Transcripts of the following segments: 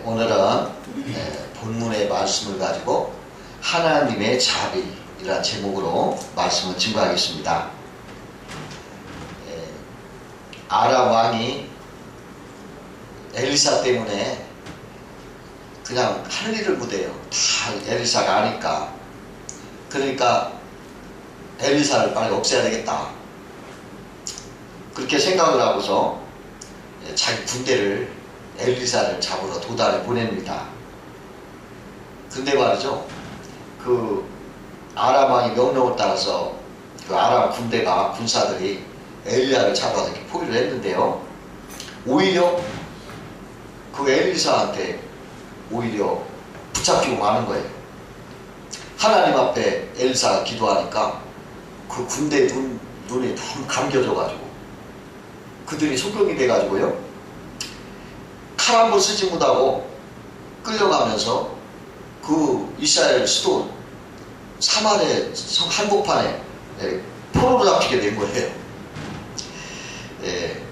예, 오늘은 예, 본문의 말씀을 가지고 하나님의 자비이라는 제목으로 말씀을 증거하겠습니다. 예, 아람 왕이 엘리사 때문에 그냥 할 일을 못해요. 다 엘리사가 아니까. 그러니까 엘리사를 빨리 없애야 되겠다. 그렇게 생각을 하고서 예, 자기 군대를 엘리사를 잡으러 도단에 보냅니다. 근데 말이죠. 그 아람 왕의 명령을 따라서 그 아람 군대가 군사들이 엘리야를 잡아서 포위를 했는데요. 오히려 그 엘리사한테 오히려 붙잡히고 마는 거예요. 하나님 앞에 엘리사가 기도하니까 그 군대 눈, 눈이 눈 감겨져가지고 그들이 속경이 돼가지고요. 번 쓰지 못하고 끌려가면서 그 이스라엘 수도 사마의 성 한복판에 예, 포로로 잡히게 된 거예요. 예.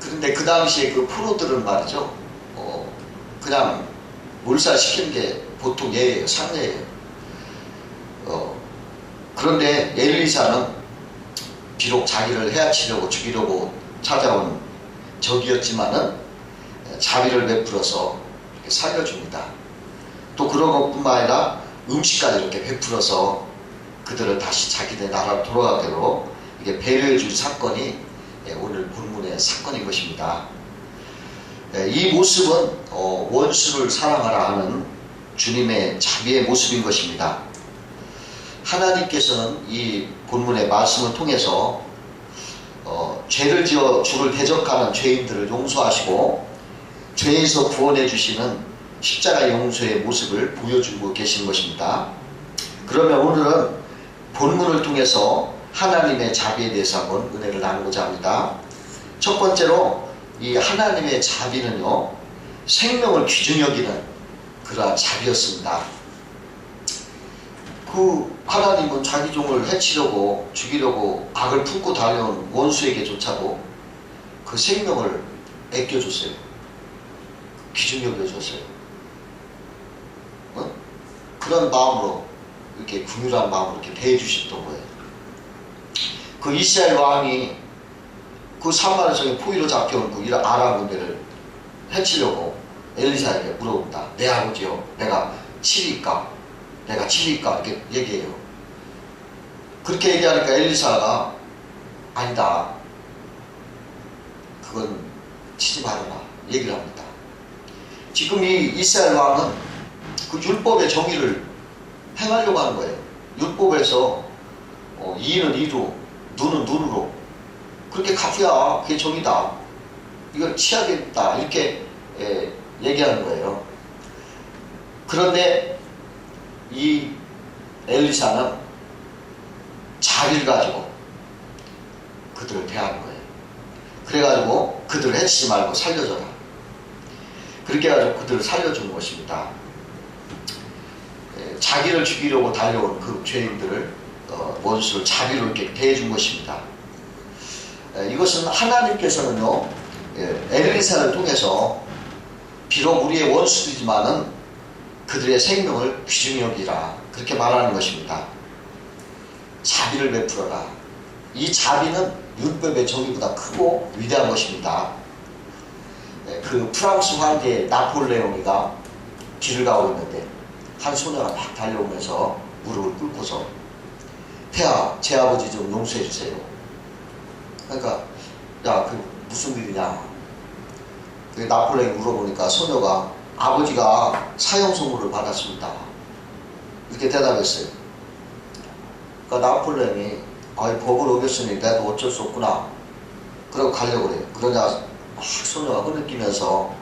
그런데 그 당시에 그 포로들은 말이죠. 어, 그냥 몰살시키는 게 보통 예예요. 상례예요. 어, 그런데 엘리사는 비록 자기를 해치려고 죽이려고 찾아온 적이었지만은 자비를 베풀어서 살려줍니다. 또 그런 것뿐만 아니라 음식까지 이렇게 베풀어서 그들을 다시 자기네 나라로 돌아가도록 이게 배려해 준 사건이 오늘 본문의 사건인 것입니다. 이 모습은 어, 원수를 사랑하라 하는 주님의 자비의 모습인 것입니다. 하나님께서는 이 본문의 말씀을 통해서 어, 죄를 지어 주를 대적하는 죄인들을 용서하시고 죄에서 구원해 주시는 십자가 용서의 모습을 보여주고 계신 것입니다. 그러면 오늘은 본문을 통해서 하나님의 자비에 대해서 한번 은혜를 나누고자 합니다. 첫 번째로 이 하나님의 자비는요 생명을 귀중 여기는 그러한 자비였습니다. 그 하나님은 자기 종을 해치려고 죽이려고 악을 품고 달려온 원수에게조차도 그 생명을 아껴줬어요. 기준 여겨줬어요. 어? 그런 마음으로 이렇게 궁유한 마음으로 이렇게 대해주셨던 거예요. 그 이스라엘 왕이 그 사마리 성에 포위로 잡혀온 그 아람 군대를 해치려고 엘리사에게 물어본다. 내 아버지요, 내가 치리까? 내가 치리까? 이렇게 얘기해요. 그렇게 얘기하니까 엘리사가 아니다. 그건 치지 말아라. 얘기를 합니다. 지금 이 이스라엘 왕은 그 율법의 정의를 행하려고 하는 거예요. 율법에서 어, 이는 이로, 눈은 눈으로. 그렇게 갚어야 그게 정의다. 이걸 취하겠다. 이렇게 예, 얘기하는 거예요. 그런데 이 엘리사는 자비를 가지고 그들을 대하는 거예요. 그래가지고 그들을 해치지 말고 살려줘라. 그렇게 해가지고 그들을 살려주는 것입니다. 예, 자기를 죽이려고 달려온 그 죄인들을 어, 원수를 자비로 이렇게 대해준 것입니다. 예, 이것은 하나님께서는요 예, 엘리사를 통해서 비록 우리의 원수이지만은 그들의 생명을 귀중히 여기라 그렇게 말하는 것입니다. 자비를 베풀어라. 이 자비는 율법의 정의보다 크고 위대한 것입니다. 그 프랑스 황제 나폴레옹이가 길을 가고 있는데 한 소녀가 막 달려오면서 무릎을 꿇고서 태아 제 아버지 좀 용서해 주세요. 그러니까 야 그 무슨 일이냐. 그 나폴레옹이 물어보니까 소녀가 아버지가 사형 선고를 받았습니다. 이렇게 대답했어요. 그러니까 나폴레옹이 아, 법을 어겼으니 내도 어쩔 수 없구나. 그러고 가려고 그래요. 그러자 막 소녀가 흐느끼면서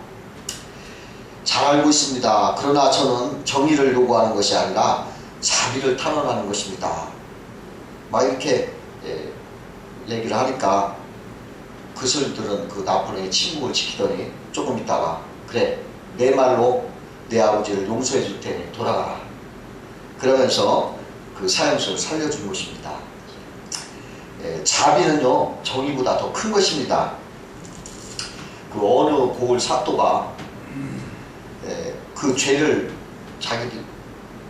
잘 알고 있습니다. 그러나 저는 정의를 요구하는 것이 아니라 자비를 탄원하는 것입니다. 막 이렇게 예, 얘기를 하니까 그것을 들은 그 나폴레옹이 침묵을 지키더니 조금 있다가 그래 내 말로 내 아버지를 용서해 줄 테니 돌아가라. 그러면서 그 사형수를 살려준 것입니다. 예, 자비는요 정의보다 더 큰 것입니다. 그 어느 고을 올 사또가 예, 그 죄를 자기들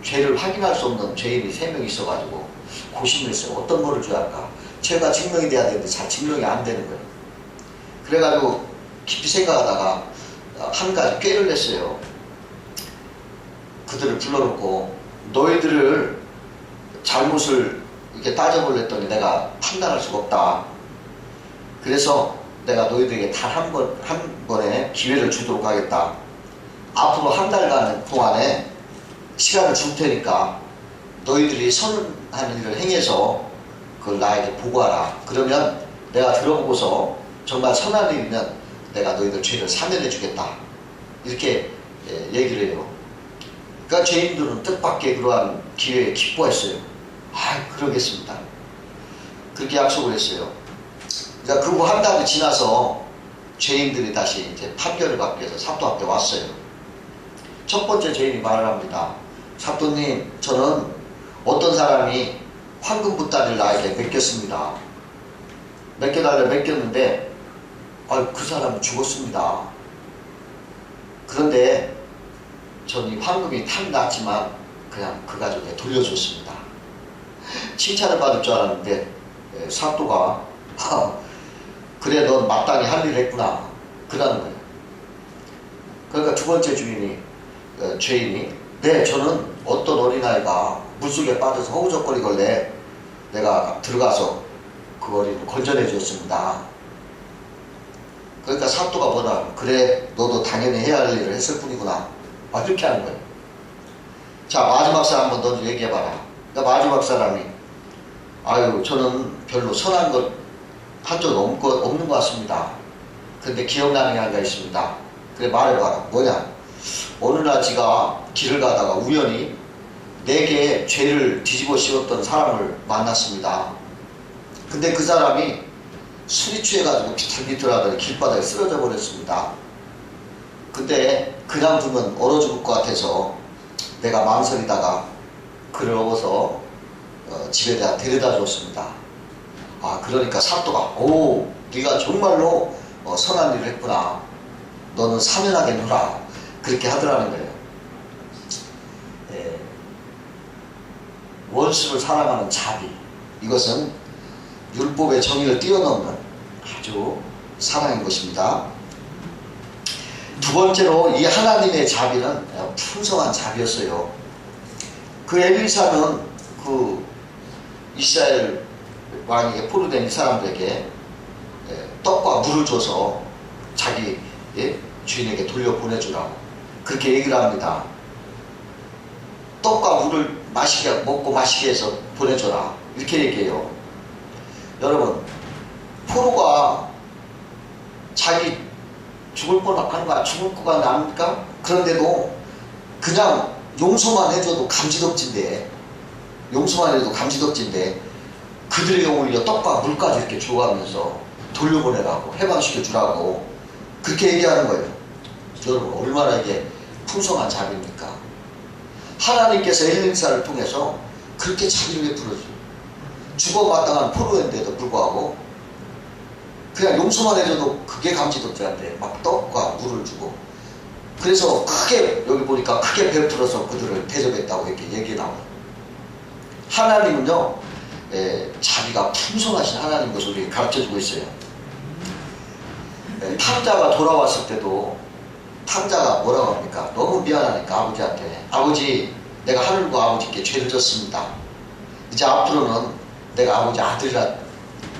죄를 확인할 수 없는 죄인이 세 명 있어가지고 고심을 했어요. 어떤 거를 줘야 할까? 죄가 증명이 돼야 되는데 잘 증명이 안 되는 거예요. 그래가지고 깊이 생각하다가 한 가지 꾀를 냈어요. 그들을 불러놓고 너희들을 잘못을 이렇게 따져보랬더니 내가 판단할 수가 없다. 그래서 내가 너희들에게 단 한 번, 한 번에 기회를 주도록 하겠다. 앞으로 한 달간 동안에 시간을 줄 테니까 너희들이 선한 일을 행해서 그걸 나에게 보고하라. 그러면 내가 들어보고서 정말 선한 일이면 내가 너희들 죄를 사면해 주겠다. 이렇게 예, 얘기를 해요. 그러니까 죄인들은 뜻밖의 그러한 기회에 기뻐했어요. 아, 그러겠습니다. 그렇게 약속을 했어요. 그러니까 그후 한 달이 지나서 죄인들이 다시 이제 판결을 받기 위해서 사또 앞에 왔어요. 첫 번째 죄인이 말을 합니다. 사또님, 저는 어떤 사람이 황금 보따리를 나에게 맡겼습니다. 맡겨달래 맡겼는데, 아, 그 사람은 죽었습니다. 그런데 전이 황금이 탐났지만 그냥 그 가족에 돌려줬습니다. 칭찬을 받을 줄 알았는데 예, 사또가 아, 그래 넌 마땅히 할 일을 했구나 그러는 거예요. 그러니까 두 번째 주인이 어, 죄인이 네 저는 어떤 어린아이가 물속에 빠져서 허우적거리길래 내가 들어가서 그 어린이를 건져내 주었습니다. 그러니까 사또가 뭐라 그래 너도 당연히 해야 할 일을 했을 뿐이구나 아 그렇게 하는 거예요. 자 마지막 사람 한번 너도 얘기해봐라. 그러니까 마지막 사람이 아유 저는 별로 선한 것한적 없는 것 같습니다. 근데 기억나는 게 하나가 있습니다. 그래 말해봐라. 뭐냐? 어느 날 제가 길을 가다가 우연히 내게 죄를 뒤집어 씌웠던 사람을 만났습니다. 근데 그 사람이 술이 취해가지고 비틀비틀하더니 길바닥에 쓰러져 버렸습니다. 근데 그냥 두면 얼어 죽을 것 같아서 내가 망설이다가 그를 업어서 어, 집에다 데려다 줬습니다. 아 그러니까 사또가 오 네가 정말로 어, 선한 일을 했구나. 너는 사면하게 놀아. 그렇게 하더라는 거예요. 예. 원수를 사랑하는 자비. 이것은 율법의 정의를 뛰어넘는 아주 사랑인 것입니다. 두 번째로 이 하나님의 자비는 풍성한 자비였어요. 그 엘리사는 그 이스라엘 왕에게 포로된 이 사람들에게 예, 떡과 물을 줘서 자기 예, 주인에게 돌려 보내주라고 그렇게 얘기를 합니다. 떡과 물을 마시게 먹고 마시게 해서 보내줘라 이렇게 얘기해요. 여러분 포로가 자기 죽을 거야 죽을 거가 납니까? 그런데도 그냥 용서만 해줘도 감지덕진데 용서만 해도 감지덕진데 그들에게 오히려 떡과 물까지 이렇게 줘가면서 돌려보내라고 해방시켜 주라고 그렇게 얘기하는 거예요. 여러분 얼마나 이게 풍성한 자비입니까? 하나님께서 엘린사를 통해서 그렇게 자비를 베풀어줘요. 죽어마땅한 포로인데도 불구하고 그냥 용서만 해줘도 그게 감지덕지한데 막 떡과 물을 주고 그래서 크게 여기 보니까 크게 베풀어서 그들을 대접했다고 이렇게 얘기 나와요. 하나님은요 에, 자비가 풍성하신 하나님 것을 우리에게 가르쳐주고 있어요. 에, 탕자가 돌아왔을 때도 탕자가 뭐라고 합니까? 너무 미안하니까 아버지한테 아버지 내가 하늘과 아버지께 죄를 졌습니다. 이제 앞으로는 내가 아버지 아들이라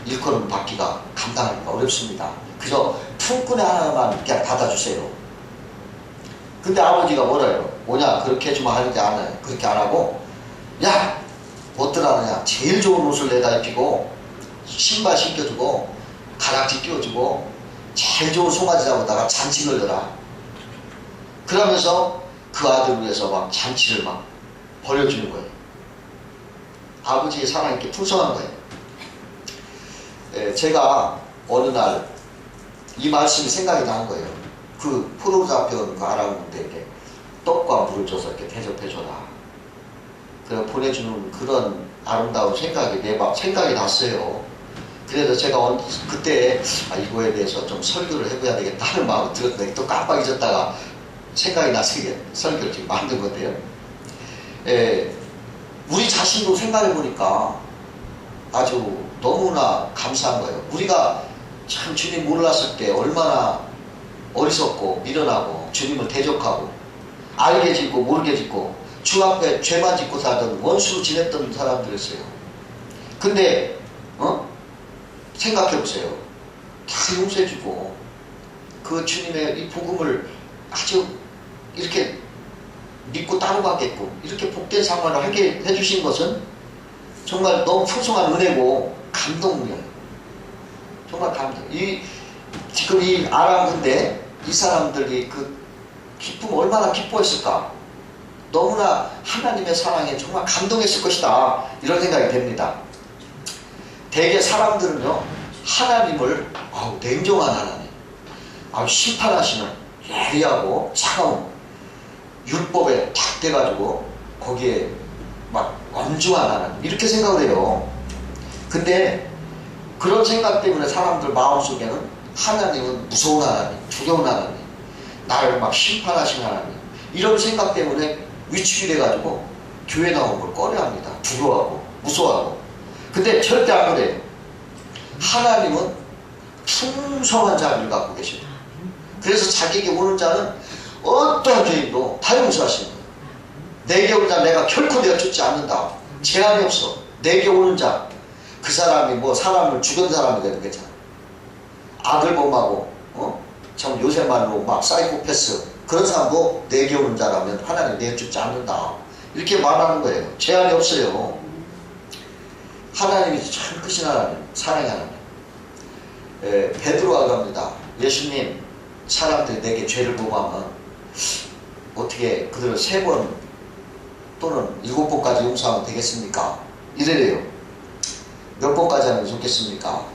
일컬음 받기가 감당하기가 어렵습니다. 그저 품꾼 하나만 그냥 받아주세요. 근데 아버지가 뭐래요? 뭐냐 그렇게 해주면 하는지 안 해요. 그렇게 안 하고 야 어떠라느냐 제일 좋은 옷을 내다 입히고 신발 신겨주고 가락지 끼워주고 제일 좋은 송아지 잡아다가 잔치 걸려라 그러면서 그 아들을 위해서 막 잔치를 막 벌여주는 거예요 아버지의 사랑이 이렇게 풍성한 거예요 예, 제가 어느 날 이 말씀이 생각이 난 거예요 그 포로 잡혀온 그 아람군대에게 떡과 물을 줘서 이렇게 대접해줘라 그래 보내주는 그런 아름다운 생각이 내 막 생각이 났어요. 그래서 제가 언- 그때 아, 이거에 대해서 좀 설교를 해봐야 되겠다 하는 마음이 들었는데 또 깜빡 잊었다가 생각이 나서 설교를 지금 만든 건데요. 예, 우리 자신도 생각해 보니까 아주 너무나 감사한 거예요. 우리가 참 주님 몰랐을 때 얼마나 어리석고 미련하고 주님을 대적하고 알게 짓고 모르게 짓고 주 앞에 죄만 짓고 살던 원수로 지냈던 사람들이었어요. 근데 어? 생각해 보세요. 다 용서해 주고 그 주님의 이 복음을 아주 따라가게끔 이렇게 복된 상황을 하게 해주신 것은 정말 너무 풍성한 은혜고 감동이에요. 정말 감동. 이 지금 이 아람 군대 이 사람들이 그 기쁨 얼마나 기뻐했을까. 너무나 하나님의 사랑에 정말 감동했을 것이다. 이런 생각이 됩니다. 대개 사람들은요 하나님을 아우 냉정한 하나님, 아우 심판하시는 예리하고 차가운 율법에 탁 돼가지고 거기에 막 엄중한 하나님 이렇게 생각을 해요. 근데 그런 생각 때문에 사람들 마음속에는 하나님은 무서운 하나님, 두려운 하나님, 나를 막 심판하신 하나님 이런 생각 때문에 위축이 돼가지고 교회 나오는 걸 꺼려합니다. 두려워하고 무서워하고 근데 절대 안 그래요. 하나님은 풍성한 자비를 갖고 계십니다. 그래서 자기에게 오는 자는 어떠한 죄인도 다 용서하시는 거예요. 내게 오는 자 내가 결코 내가 죽지 않는다. 제한이 없어. 내게 오는 자. 그 사람이 뭐 사람을 죽은 사람이 되는 거잖아. 아들범하고 어? 참 요새 말로 막 사이코패스 그런 사람도 내게 오는 자라면 하나님 내게 죽지 않는다. 이렇게 말하는 거예요. 제한이 없어요. 하나님이 참 크신 하나님, 하나님. 에, 베드로가 갑니다. 예수님, 사람들이 내게 죄를 범하면 어떻게 그들을 세 번 또는 일곱 번까지 용서하면 되겠습니까? 이래래요. 몇 번까지 하면 좋겠습니까?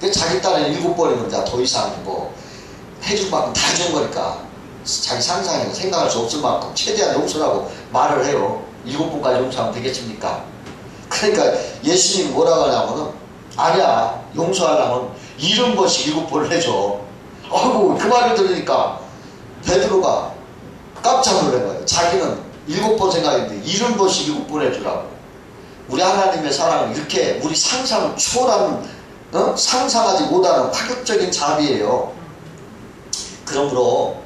근데 자기 딴에 일곱 번이면 자, 더 이상 뭐 해줄 만큼 다 해준 거니까 자기 상상에 생각할 수 없을 만큼 최대한 용서라고 말을 해요. 일곱 번까지 용서하면 되겠습니까? 그러니까 예수님이 뭐라고 하냐면은 아니야 용서하려면 일흔 번씩 일곱 번을 해줘 아이고 그 말을 들으니까 베드로가 깜짝 놀란 거예요 자기는 일곱 번 생각했는데 일흔 번씩 일곱 번 해주라고 우리 하나님의 사랑은 이렇게 우리 상상을 초월하는 어? 상상하지 못하는 파격적인 자비예요 그러므로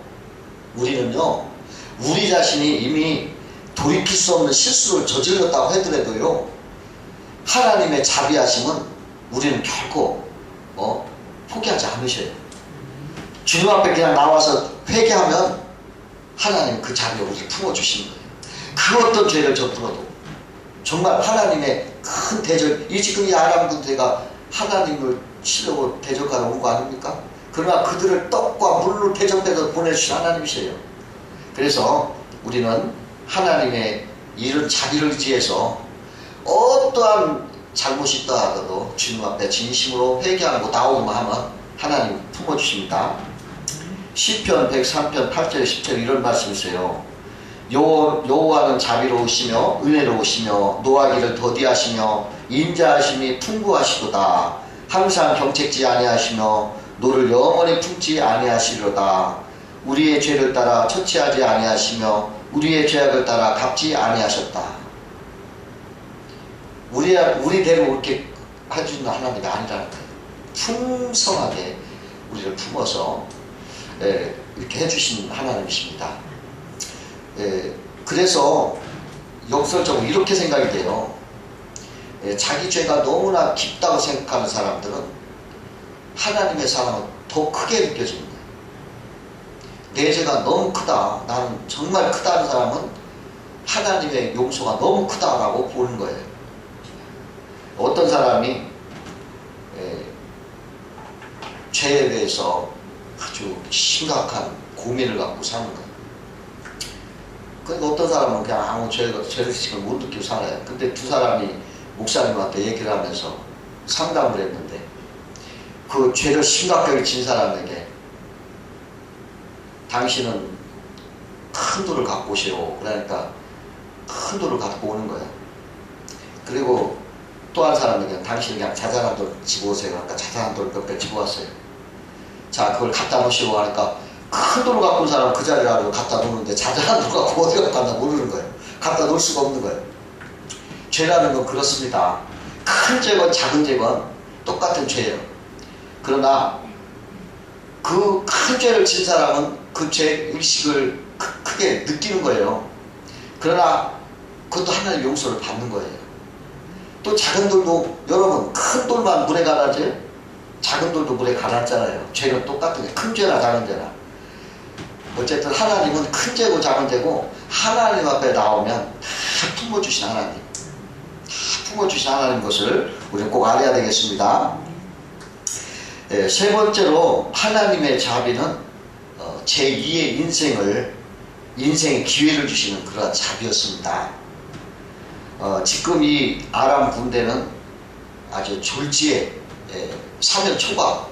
우리는요 우리 자신이 이미 돌이킬 수 없는 실수를 저질렀다고 하더라도요 하나님의 자비하심은 우리는 결코 어, 포기하지 않으셔요. 주님 앞에 그냥 나와서 회개하면 하나님 그 자비를 우리를 품어주시는 거예요. 그 어떤 죄를 저들어도 정말 하나님의 큰 대적, 이 지금 이 아람 군대가 하나님을 치려고 대적하러 온 거 아닙니까? 그러나 그들을 떡과 물로 대접해서 보내주신 하나님이세요. 그래서 우리는 하나님의 이런 자비를 의지해서 어떠한 잘못이 있다 하더라도 주님 앞에 진심으로 회개하고 나오기만 하면 하나님 품어주십니다. 시편 103편 8절 10절 이런 말씀이세요. 요, 여호와는 자비로우시며 은혜로우시며 노하기를 더디하시며 인자하심이 풍부하시도다. 항상 경책지 아니하시며 노를 영원히 품지 아니하시리로다. 우리의 죄를 따라 처치하지 아니하시며 우리의 죄악을 따라 갚지 아니하셨다. 우리, 우리대로 이렇게 해주는 하나님이 아니라는 거예요. 풍성하게 우리를 품어서 예, 이렇게 해주신 하나님이십니다. 예, 그래서 역설적으로 이렇게 생각이 돼요. 예, 자기 죄가 너무나 깊다고 생각하는 사람들은 하나님의 사랑은 더 크게 거예요. 내 죄가 너무 크다. 나는 정말 크다는 사람은 하나님의 용서가 너무 크다라고 보는 거예요. 어떤 사람이 에, 죄에 대해서 아주 심각한 고민을 갖고 사는 거예요. 그러니까 어떤 사람은 그냥 아무 죄, 죄의식을 못 느끼고 살아요. 근데 두 사람이 목사님한테 얘기를 하면서 상담을 했는데 그 죄를 심각하게 진 사람에게 당신은 큰 돈을 갖고 오시오. 그러니까 큰 돈을 갖고 오는 거예요. 그리고 또 한 사람이 그냥 당신이 그냥 자잘한 돌 집어오세요. 그러니까 자잘한 돌몇개 집어왔어요. 자, 그걸 갖다 놓으시고 하니까 큰 돌을 갖고 온 사람은 그 자리에 가지고 갖다 놓는데 자잘한 돌 갖고 어디 갖다 놨나 모르는 거예요. 갖다 놓을 수가 없는 거예요. 죄라는 건 그렇습니다. 큰 죄건 작은 죄건 똑같은 죄예요. 그러나 그 큰 죄를 진 사람은 그 죄 의식을 크- 크게 느끼는 거예요. 그러나 그것도 하나의 용서를 받는 거예요. 또 작은 돌도 여러분 큰 돌만 물에 가라지 작은 돌도 물에 가랐잖아요. 죄는 똑같은 게 큰 죄나 작은 죄나. 어쨌든 하나님은 큰 죄고 작은 죄고 하나님 앞에 나오면 다 품어주신 하나님. 다 품어주신 하나님 것을 우리는 꼭 알아야 되겠습니다. 예, 세 번째로 하나님의 자비는 어, 제2의 인생을 인생의 기회를 주시는 그러한 자비였습니다. 어, 지금 이 아람 군대는 아주 졸지에 예, 사면 초과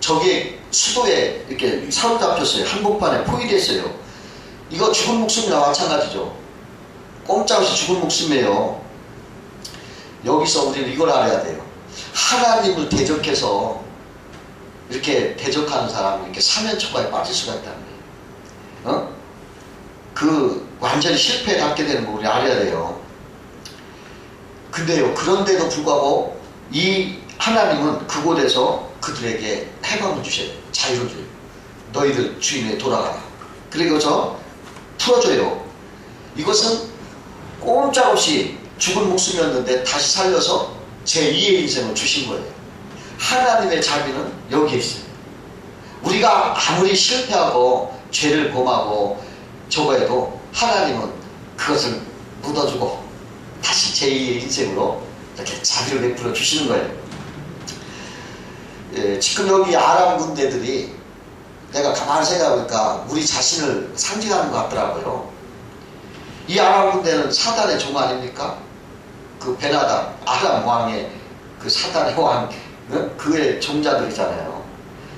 적의 수도에 이렇게 사로잡혔어요. 한복판에 포위됐어요. 이거 죽은 목숨이나 마찬가지죠. 꼼짝없이 죽은 목숨이에요. 여기서 우리는 이걸 알아야 돼요. 하나님을 대적해서 이렇게 대적하는 사람은 이렇게 사면초가에 빠질 수가 있다는 거예요. 어? 그 완전히 실패에 닿게 되는 거 우리 알아야 돼요. 근데요, 그런데도 불구하고 이 하나님은 그곳에서 그들에게 해방을 주셔요. 자유를 줘요. 너희들 주인에 돌아가라. 그리고서 풀어줘요. 이것은 꼼짝없이 죽은 목숨이었는데 다시 살려서 제2의 인생을 주신 거예요. 하나님의 자비는 여기에 있어요. 우리가 아무리 실패하고 죄를 범하고 저거 해도 하나님은 그것을 묻어주고 다시 제2의 인생으로 이렇게 자비를 베풀어 주시는 거예요. 예, 지금 여기 아람 군대들이 내가 가만히 생각해보니까 우리 자신을 상징하는 것 같더라고요. 이 아람 군대는 사단의 종 아닙니까? 그 베나다 아람 왕의 그 사단의 왕 어? 그의 종자들이잖아요.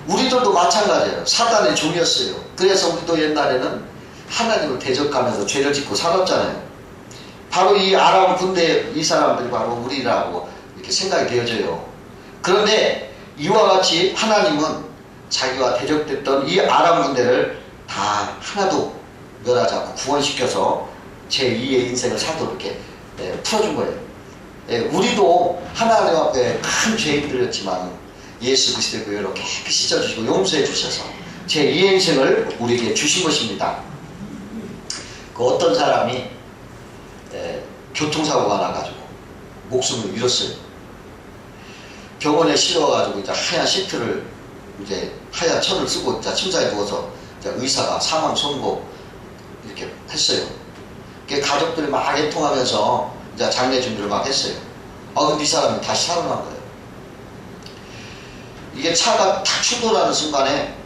우리들도 마찬가지예요. 사단의 종이었어요. 그래서 우리도 옛날에는 하나님을 대적하면서 죄를 짓고 살았잖아요. 바로 이 아람 군대 이 사람들이 바로 우리라고 이렇게 생각이 되어져요. 그런데 이와 같이 하나님은 자기와 대적됐던 이 아람 군대를 다 하나도 멸하지 않고 구원시켜서 제2의 인생을 살도록 이렇게 예, 풀어준 거예요. 예, 우리도 하나님 앞에 큰 죄인들이었지만 예수 그리스도의 교회로 깨끗이 씻어주시고 용서해 주셔서 제2의 인생을 우리에게 주신 것입니다. 그 어떤 사람이 예, 교통사고가 나가지고 목숨을 잃었어요. 병원에 실어가지고 이제 하얀 시트를 이제 하얀 천을 쓰고 이제 침상에 누워서 이제 의사가 사망 선고 이렇게 했어요. 그 가족들이 막 애통하면서 이제 장례 준비를 막 했어요. 아 근데 이 사람이 다시 살아난 거예요. 이게 차가 탁 충돌하는 순간에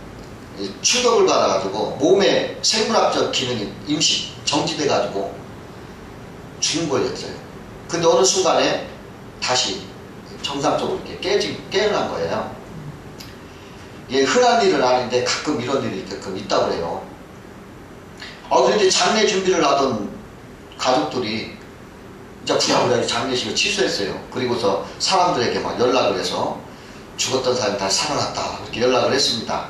이 충격을 받아가지고 몸의 생물학적 기능이 임시 정지돼가지고 죽은 거였어요. 근데 어느 순간에 다시 정상적으로 이렇게 깨지, 깨어난 거예요. 이게 흔한 일은 아닌데 가끔 이런 일이 가끔 있다고 그래요. 아, 그런데 장례 준비를 하던 가족들이 이제 부랴부랴 장례식을 취소했어요. 그리고서 사람들에게 막 연락을 해서 죽었던 사람이 다시 살아났다. 이렇게 연락을 했습니다.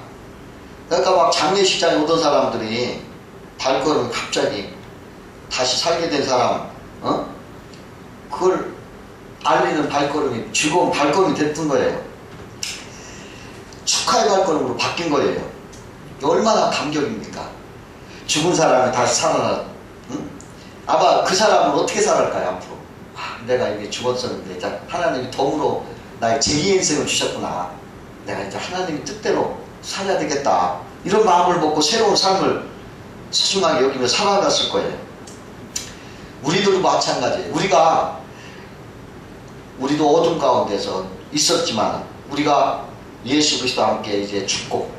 그러니까 막 장례식장에 오던 사람들이 발걸음이 갑자기 다시 살게 된 사람, 어? 그걸 알리는 발걸음이 즐거운 발걸음이 됐던 거예요. 축하의 발걸음으로 바뀐 거예요. 얼마나 감격입니까? 죽은 사람이 다시 살아나, 응? 아마 그 사람은 어떻게 살아갈까요, 앞으로? 아, 내가 이미 죽었었는데, 이제 하나님이 덤으로 나의 제2의 인생을 주셨구나. 내가 이제 하나님의 뜻대로 살아야 되겠다. 이런 마음을 먹고 새로운 삶을 소중하게 여기며 살아갔을 거예요. 우리들도 마찬가지예요. 우리가 우리도 어둠 가운데서 있었지만 우리가 예수 그리스도와 함께 이제 죽고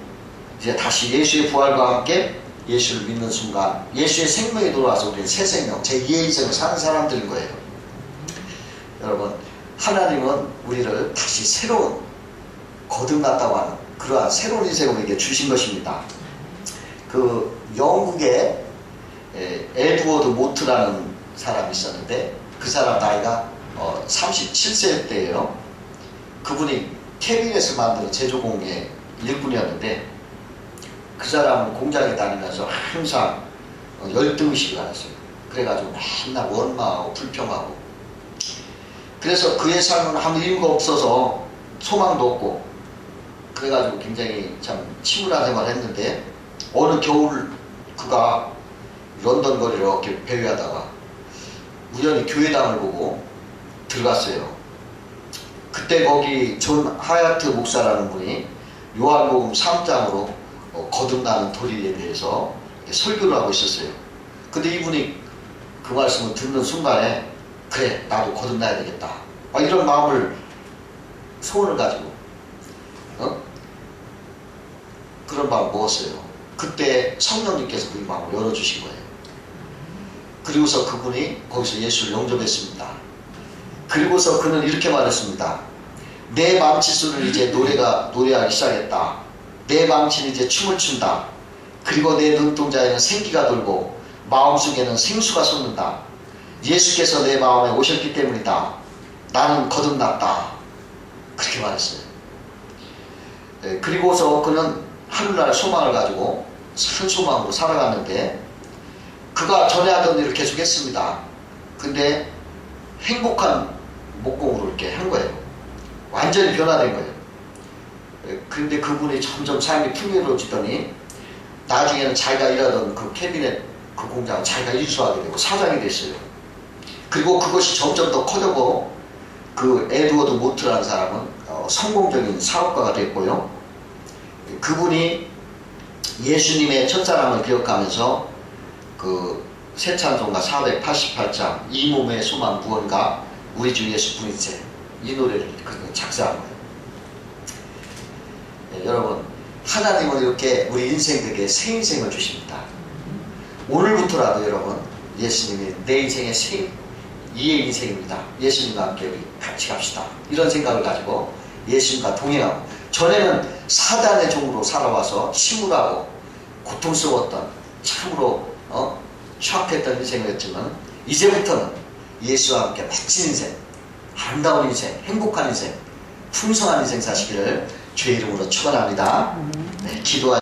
이제 다시 예수의 부활과 함께 예수를 믿는 순간 예수의 생명이 돌아와서 우리는 새 생명, 제2의 인생을 사는 사람들인 거예요. 여러분 하나님은 우리를 다시 새로운 거듭났다고 하는 그러한 새로운 인생을 우리에게 주신 것입니다. 그 영국에 에, 에드워드 모트라는 사람이 있었는데 그 사람 나이가 어, 37세 때예요. 그분이 캐비넷을 만드는 제조공의 일꾼이었는데 그 사람은 공장에 다니면서 항상 어, 열등의식을 가졌어요. 그래가지고 맨날 원망하고 불평하고 그래서 그의 삶은 아무 이유가 없어서 소망도 없고 그래가지고 굉장히 참 침울한 생활을 했는데 어느 겨울 그가 런던 거리를 이렇게 배회하다가 우연히 교회당을 보고 들어갔어요. 그때 거기 존 하야트 목사라는 분이 요한복음 3장으로 어, 거듭나는 도리에 대해서 설교를 하고 있었어요. 근데 이분이 그 말씀을 듣는 순간에 그래 나도 거듭나야 되겠다. 아, 이런 마음을 소원을 가지고 어? 그런 마음 먹었어요. 그때 성령님께서 그 마음을 열어주신 거예요. 그리고서 그분이 거기서 예수를 영접했습니다. 그리고서 그는 이렇게 말했습니다. 내 망치수는 이제 노래가 노래하기 시작했다. 내 망치는 이제 춤을 춘다. 그리고 내 눈동자에는 생기가 돌고 마음속에는 생수가 솟는다. 예수께서 내 마음에 오셨기 때문이다. 나는 거듭났다. 그렇게 말했어요. 예, 그리고서 그는 하늘날 소망을 가지고 큰 소망으로 살아갔는데 그가 전에 하던 일을 계속 했습니다. 근데 행복한 목공으로 이렇게 한 거예요. 완전히 변화된 거예요. 예, 근데 그분이 점점 삶이 풍요로워지더니 나중에는 자기가 일하던 그 캐비넷 그 공장을 자기가 인수하게 되고 사장이 됐어요. 그리고 그것이 점점 더 커져고 그 에드워드 모트라는 사람은 어, 성공적인 사업가가 됐고요. 그분이 예수님의 첫사랑을 기억하면서 그 새찬송가 488장 이 몸의 소망 무언가 우리 주 예수 분이세 이 노래를 그 작사한 거예요. 네, 여러분 하나님은 이렇게 우리 인생들에게 새 인생을 주십니다. 오늘부터라도 여러분 예수님이 내 인생의 새 이의 인생입니다. 예수님과 함께 우리 같이 갑시다. 이런 생각을 가지고 예수님과 동행하고 전에는 사단의 종으로 살아와서 침울하고 고통스러웠던 참으로 어? 추악했던 인생이었지만 이제부터는 예수와 함께 멋진 인생, 아름다운 인생, 행복한 인생, 풍성한 인생 사시기를 주의 이름으로 축원합니다. 네, 기도하.